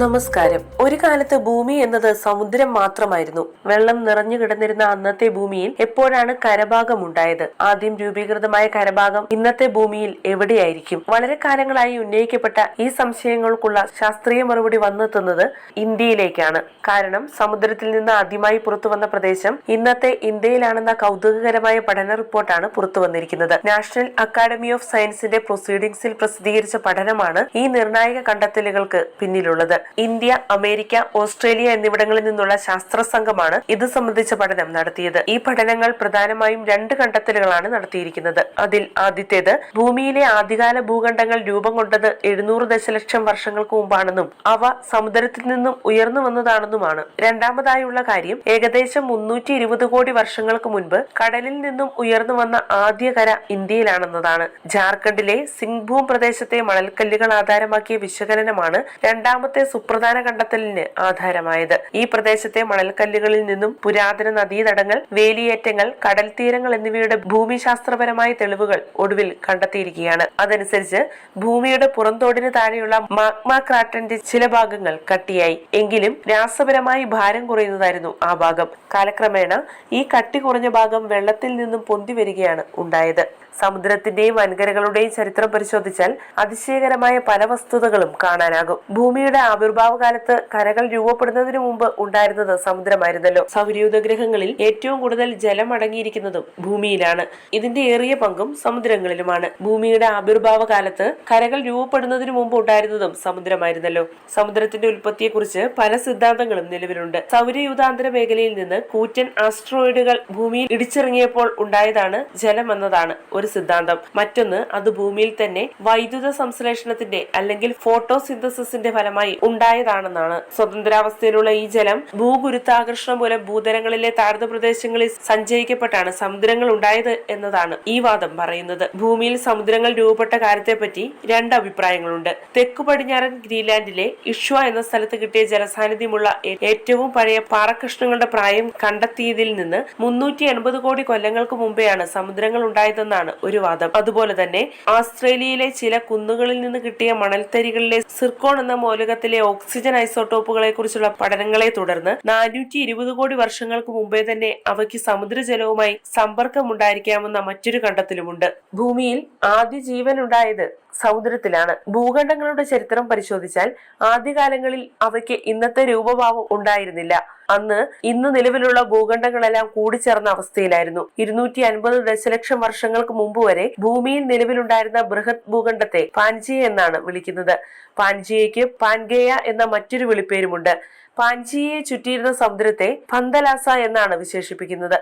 നമസ്കാരം. ഒരു കാലത്ത് ഭൂമി എന്നത് സമുദ്രം മാത്രമായിരുന്നു. വെള്ളം നിറഞ്ഞു കിടന്നിരുന്ന അന്നത്തെ ഭൂമിയിൽ എപ്പോഴാണ് കരഭാഗം ഉണ്ടായത്? ആദ്യം രൂപീകൃതമായ കരഭാഗം ഇന്നത്തെ ഭൂമിയിൽ എവിടെയായിരിക്കും? വളരെ കാലങ്ങളായി ഉന്നയിക്കപ്പെട്ട ഈ സംശയങ്ങൾക്കുള്ള ശാസ്ത്രീയ മറുപടി വന്നെത്തുന്നത് ഇന്ത്യയിലേക്കാണ്. കാരണം സമുദ്രത്തിൽ നിന്ന് ആദ്യമായി പുറത്തു വന്ന പ്രദേശം ഇന്നത്തെ ഇന്ത്യയിലാണെന്ന കൗതുകകരമായ പഠന റിപ്പോർട്ടാണ് പുറത്തു വന്നിരിക്കുന്നത് നാഷണൽ അക്കാദമി ഓഫ് സയൻസിന്റെ പ്രൊസീഡിംഗ്സിൽ പ്രസിദ്ധീകരിച്ച പഠനമാണ് ഈ നിർണായക കണ്ടെത്തലുകൾക്ക് പിന്നിലുള്ളത്. ഇന്ത്യ അമേരിക്ക ഓസ്ട്രേലിയ എന്നിവിടങ്ങളിൽ നിന്നുള്ള ശാസ്ത്ര സംഘമാണ് ഇത് സംബന്ധിച്ച പഠനം നടത്തിയത്. ഈ പഠനങ്ങൾ പ്രധാനമായും രണ്ട് കണ്ടെത്തലുകളാണ് നടത്തിയിരിക്കുന്നത്. അതിൽ ആദ്യത്തേത് ഭൂമിയിലെ ആദ്യകാല ഭൂഖണ്ഡങ്ങൾ രൂപം കൊണ്ടത് എഴുന്നൂറ് ദശലക്ഷം വർഷങ്ങൾക്ക് മുമ്പാണെന്നും അവ സമുദ്രത്തിൽ നിന്നും ഉയർന്നു വന്നതാണെന്നുമാണ്. രണ്ടാമതായുള്ള കാര്യം ഏകദേശം മുന്നൂറ്റി ഇരുപത് കോടി വർഷങ്ങൾക്ക് മുൻപ് കടലിൽ നിന്നും ഉയർന്നു വന്ന ആദ്യ കര ഇന്ത്യയിലാണെന്നതാണ്. ജാർഖണ്ഡിലെ സിംഗ്ഭൂം പ്രദേശത്തെ മണൽക്കല്ലുകൾ ആധാരമാക്കിയ വിശകലനമാണ് രണ്ടാമത്തെ സുപ്രധാന കണ്ടെത്തലിന് ആധാരമായത്. ഈ പ്രദേശത്തെ മണൽക്കല്ലുകളിൽ നിന്നും പുരാതന നദീതടങ്ങൾ വേലിയേറ്റങ്ങൾ കടൽത്തീരങ്ങൾ എന്നിവയുടെ ഭൂമിശാസ്ത്രപരമായ തെളിവുകൾ ഒടുവിൽ കണ്ടെത്തിയിരിക്കുകയാണ്. അതനുസരിച്ച് ഭൂമിയുടെ പുറന്തോടിന് താഴെയുള്ള മാഗ്മ ക്രാട്ടന്റെ ചില ഭാഗങ്ങൾ കട്ടിയായി. എങ്കിലും രാസപരമായി ഭാരം കുറയുന്നതായിരുന്നു ആ ഭാഗം. കാലക്രമേണ ഈ കട്ടി കുറഞ്ഞ ഭാഗം വെള്ളത്തിൽ നിന്നും പൊന്തി വരികയാണ് ഉണ്ടായത്. സമുദ്രത്തിന്റെയും വൻകരകളുടെയും ചരിത്രം പരിശോധിച്ചാൽ അതിശയകരമായ പല വസ്തുതകളും കാണാനാകും. ഭൂമിയുടെ ആവിർഭാവ കാലത്ത് കരകൾ രൂപപ്പെടുന്നതിന് മുമ്പ് ഉണ്ടായിരുന്നത് സമുദ്രമായിരുന്നല്ലോ. സൗരയൂഥഗ്രഹങ്ങളിൽ ഏറ്റവും കൂടുതൽ ജലം അടങ്ങിയിരിക്കുന്നതും ഭൂമിയിലാണ്. ഇതിന്റെ ഏറിയ പങ്കും സമുദ്രങ്ങളിലുമാണ്. ഭൂമിയുടെ ആവിർഭാവ കാലത്ത് കരകൾ രൂപപ്പെടുന്നതിന് മുമ്പ് ഉണ്ടായിരുന്നതും സമുദ്രമായിരുന്നല്ലോ. സമുദ്രത്തിന്റെ ഉൽപ്പത്തിയെക്കുറിച്ച് പല സിദ്ധാന്തങ്ങളും നിലവിലുണ്ട്. സൗരയൂഥാന്തര മേഖലയിൽ നിന്ന് കൂറ്റൻ ആസ്ട്രോയിഡുകൾ ഭൂമിയിൽ ഇടിച്ചിറങ്ങിയപ്പോൾ ഉണ്ടായതാണ് ജലം എന്നതാണ് ഒരു സിദ്ധാന്തം. മറ്റൊന്ന് അത് ഭൂമിയിൽ തന്നെ വൈദ്യുത സംശ്ലേഷണത്തിന്റെ അല്ലെങ്കിൽ ഫോട്ടോസിന്തസിന്റെ ഫലമായി ഉണ്ടായതാണെന്നാണ് സ്വതന്ത്രാവസ്ഥയിലുള്ള ഈ ജലം. ഭൂഗുരുത്താകർഷണം മൂലം ഭൂതലങ്ങളിലെ താഴ്ന്ന പ്രദേശങ്ങളിൽ സഞ്ചയിക്കപ്പെട്ടാണ് സമുദ്രങ്ങൾ ഉണ്ടായത് എന്നതാണ് ഈ വാദം പറയുന്നത്. ഭൂമിയിൽ സമുദ്രങ്ങൾ രൂപപ്പെട്ട കാര്യത്തെപ്പറ്റി രണ്ട് അഭിപ്രായങ്ങളുണ്ട്. തെക്കു പടിഞ്ഞാറൻ ഗ്രീൻലാൻഡിലെ ഇഷ്വ എന്ന സ്ഥലത്ത് കിട്ടിയ ജലസാന്നിധ്യമുള്ള ഏറ്റവും പഴയ പാറക്കഷ്ണങ്ങളുടെ പ്രായം കണ്ടെത്തിയതിൽ നിന്ന് മുന്നൂറ്റി എൺപത് കോടി കൊല്ലങ്ങൾക്ക് മുമ്പെയാണ് സമുദ്രങ്ങൾ ഉണ്ടായതെന്നാണ് ഒരു വാദം. അതുപോലെ തന്നെ ആസ്ട്രേലിയയിലെ ചില കുന്നുകളിൽ നിന്ന് കിട്ടിയ മണൽത്തരികളിലെ സിർക്കോൺ എന്ന മൂലകത്തിലെ ഓക്സിജൻ ഐസോട്ടോപ്പുകളെ കുറിച്ചുള്ള പഠനങ്ങളെ തുടർന്ന് നാനൂറ്റി ഇരുപത് കോടി വർഷങ്ങൾക്ക് മുമ്പേ തന്നെ അവയ്ക്ക് സമുദ്രജലവുമായി സമ്പർക്കമുണ്ടായിരിക്കാമെന്ന മറ്റൊരു കണ്ടെത്തലുമുണ്ട്. ഭൂമിയിൽ ആദ്യ ജീവൻ ഉണ്ടായത് സമുദ്രത്തിലാണ്. ഭൂഖണ്ഡങ്ങളുടെ ചരിത്രം പരിശോധിച്ചാൽ ആദ്യകാലങ്ങളിൽ അവയ്ക്ക് ഇന്നത്തെ രൂപഭാവം ഉണ്ടായിരുന്നില്ല. അന്ന് ഇന്ന് നിലവിലുള്ള ഭൂഖണ്ഡങ്ങളെല്ലാം കൂടിച്ചേർന്ന അവസ്ഥയിലായിരുന്നു. ഇരുന്നൂറ്റി അൻപത് ദശലക്ഷം വർഷങ്ങൾക്ക് മുമ്പ് വരെ ഭൂമിയിൽ നിലവിലുണ്ടായിരുന്ന ബൃഹത് ഭൂഖണ്ഡത്തെ പാൻജിയ എന്നാണ് വിളിക്കുന്നത്. പാൻജിയയ്ക്ക് പാൻഗേയ എന്ന മറ്റൊരു വിളിപ്പേരുമുണ്ട്. പാൻജിയെ ചുറ്റിയിരുന്ന സമുദ്രത്തെ പന്തലാസ എന്നാണ് വിശേഷിപ്പിക്കുന്നത്.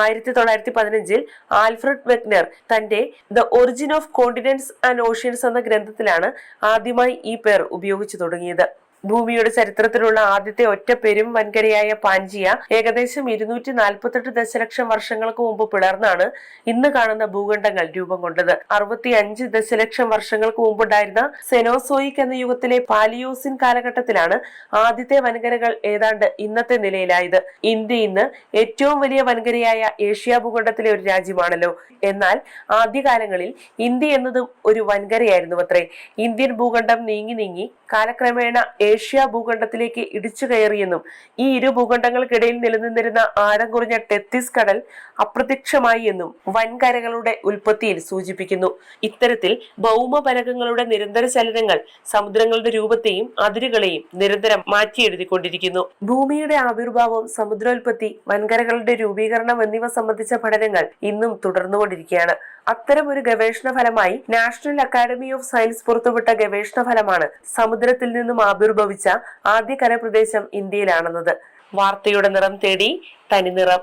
ആയിരത്തി തൊള്ളായിരത്തി പതിനഞ്ചിൽ ആൽഫ്രഡ് വെഗ്നർ തന്റെ the origin of continents and oceans എന്ന ഗ്രന്ഥത്തിലാണ് ആദ്യമായി ഈ പേർ ഉപയോഗിച്ചു തുടങ്ങിയത്. ഭൂമിയുടെ ചരിത്രത്തിലുള്ള ആദ്യത്തെ ഒറ്റ പെരും വൻകരയായ പാഞ്ചിയ ഏകദേശം ഇരുന്നൂറ്റി നാൽപ്പത്തെട്ട് ദശലക്ഷം വർഷങ്ങൾക്ക് മുമ്പ് പിളർന്നാണ് ഇന്ന് കാണുന്ന ഭൂഖണ്ഡങ്ങൾ രൂപം കൊണ്ടത്. അറുപത്തി അഞ്ച് ദശലക്ഷം വർഷങ്ങൾക്ക് മുമ്പുണ്ടായിരുന്ന സെനോസോയിക് എന്ന യുഗത്തിലെ പാലിയോസിൻ കാലഘട്ടത്തിലാണ് ആദ്യത്തെ വൻകരകൾ ഏതാണ്ട് ഇന്നത്തെ നിലയിലായത്. ഇന്ത്യ ഇന്ന് ഏറ്റവും വലിയ വൻകരയായ ഏഷ്യ ഭൂഖണ്ഡത്തിലെ ഒരു രാജ്യമാണല്ലോ. എന്നാൽ ആദ്യകാലങ്ങളിൽ ഇന്ത്യ എന്നതും ഒരു വൻകരയായിരുന്നു അത്രേ. ഇന്ത്യൻ ഭൂഖണ്ഡം നീങ്ങി നീങ്ങി കാലക്രമേണ ഏഷ്യ ഭൂഖണ്ഡത്തിലേക്ക് ഇടിച്ചു കയറിയെന്നും ഈ ഇരു ഭൂഖണ്ഡങ്ങൾക്കിടയിൽ നിലനിന്നിരുന്ന ആഴം കുറഞ്ഞ ടെത്തിസ് കടൽ അപ്രത്യക്ഷമായി എന്നും വൻകരകളുടെ ഉൽപ്പത്തിയിൽ സൂചിപ്പിക്കുന്നു. ഇത്തരത്തിൽ ഭൗമപരകങ്ങളുടെ നിരന്തര ചലനങ്ങൾ സമുദ്രങ്ങളുടെ രൂപത്തെയും അതിരുകളെയും നിരന്തരം മാറ്റിയെഴുതിക്കൊണ്ടിരിക്കുന്നു. ഭൂമിയുടെ ആവിർഭാവം സമുദ്രോൽപത്തി വൻകരകളുടെ രൂപീകരണം എന്നിവ സംബന്ധിച്ച പഠനങ്ങൾ ഇന്നും തുടർന്നുകൊണ്ടിരിക്കുകയാണ്. അത്തരം ഒരു ഗവേഷണ ഫലമായി നാഷണൽ അക്കാദമി ഓഫ് സയൻസ് പുറത്തുവിട്ട ഗവേഷണ ഫലമാണ് സമുദ്രത്തിൽ നിന്നും ആവിർഭവിച്ച ആദ്യ കരപ്രദേശം ഇന്ത്യയിലാണെന്നത്. വാർത്തയുടെ നിറം തേടി തനിനിറം.